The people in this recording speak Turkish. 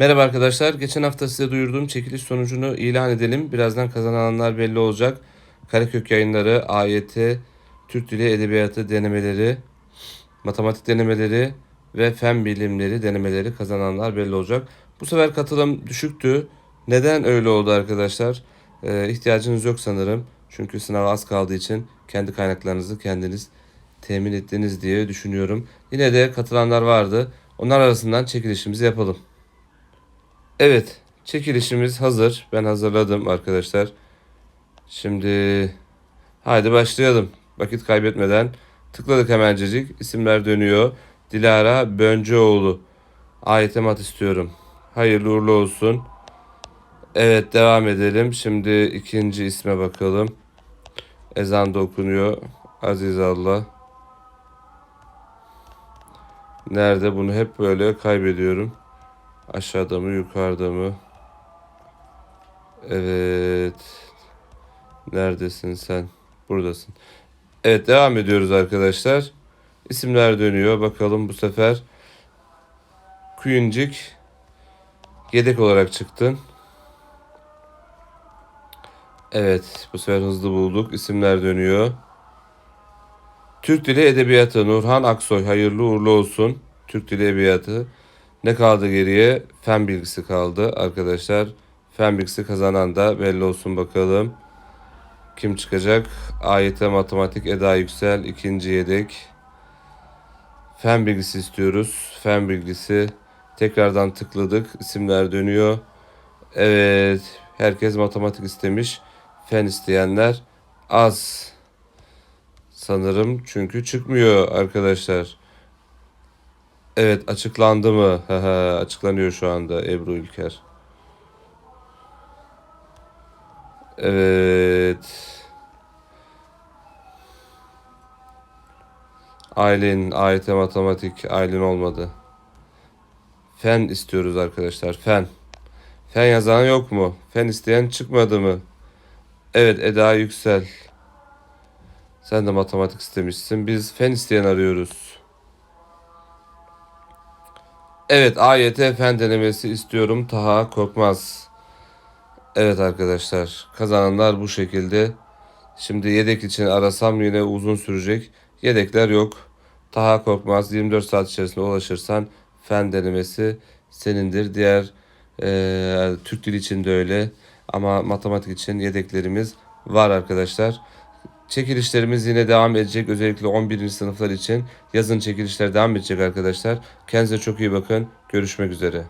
Merhaba arkadaşlar. Geçen hafta size duyurduğum çekiliş sonucunu ilan edelim. Birazdan kazananlar belli olacak. Karakök yayınları, AYT, Türk Dili Edebiyatı denemeleri, matematik denemeleri ve fen bilimleri denemeleri kazananlar belli olacak. Bu sefer katılım düşüktü. Neden öyle oldu arkadaşlar? Ee, ihtiyacınız yok sanırım. Çünkü sınava az kaldığı için kendi kaynaklarınızı kendiniz temin ettiniz diye düşünüyorum. Yine de katılanlar vardı. Onlar arasından çekilişimizi yapalım. Evet, çekilişimiz hazır. Ben hazırladım arkadaşlar. Şimdi haydi başlayalım. Vakit kaybetmeden tıkladık hemencecik. İsimler dönüyor. Dilara Böncüoğlu. AYT mat istiyorum. Hayırlı uğurlu olsun. Evet devam edelim. Şimdi ikinci isme bakalım. Ezan da okunuyor. Aziz Allah. Nerede bunu hep böyle kaybediyorum. Aşağıda mı yukarıda mı? Evet. Neredesin sen? Buradasın. Evet devam ediyoruz arkadaşlar. İsimler dönüyor. Bakalım bu sefer Kuyuncik yedek olarak çıktın. Evet bu sefer hızlı bulduk. İsimler dönüyor. Türk Dili Edebiyatı Nurhan Aksoy hayırlı uğurlu olsun. Türk Dili Edebiyatı ne kaldı geriye? Fen bilgisi kaldı arkadaşlar. Fen bilgisi kazanan da belli olsun bakalım. Kim çıkacak? AYT Matematik Eda Yüksel ikinci yedek. Fen bilgisi istiyoruz. Fen bilgisi. Tekrardan tıkladık. İsimler dönüyor. Evet. Herkes matematik istemiş. Fen isteyenler az. Sanırım çünkü çıkmıyor arkadaşlar. Evet açıklandı mı? Açıklanıyor şu anda Ebru Ülker. Evet. Aylin, AYT matematik, Aylin olmadı. Fen istiyoruz arkadaşlar, fen. Fen yazan yok mu? Fen isteyen çıkmadı mı? Evet, Eda Yüksel. Sen de matematik istemişsin. Biz fen isteyen arıyoruz. Evet, AYT fen denemesi istiyorum. Taha Korkmaz. Evet arkadaşlar, kazananlar bu şekilde. Şimdi yedek için arasam yine uzun sürecek. Yedekler yok. Taha Korkmaz 24 saat içerisinde ulaşırsan fen denemesi senindir. Diğer eee, Türk dili için de öyle. Ama matematik için yedeklerimiz var arkadaşlar. Çekilişlerimiz yine devam edecek. Özellikle 11. sınıflar için yazın çekilişler devam edecek arkadaşlar. Kendinize çok iyi bakın. Görüşmek üzere.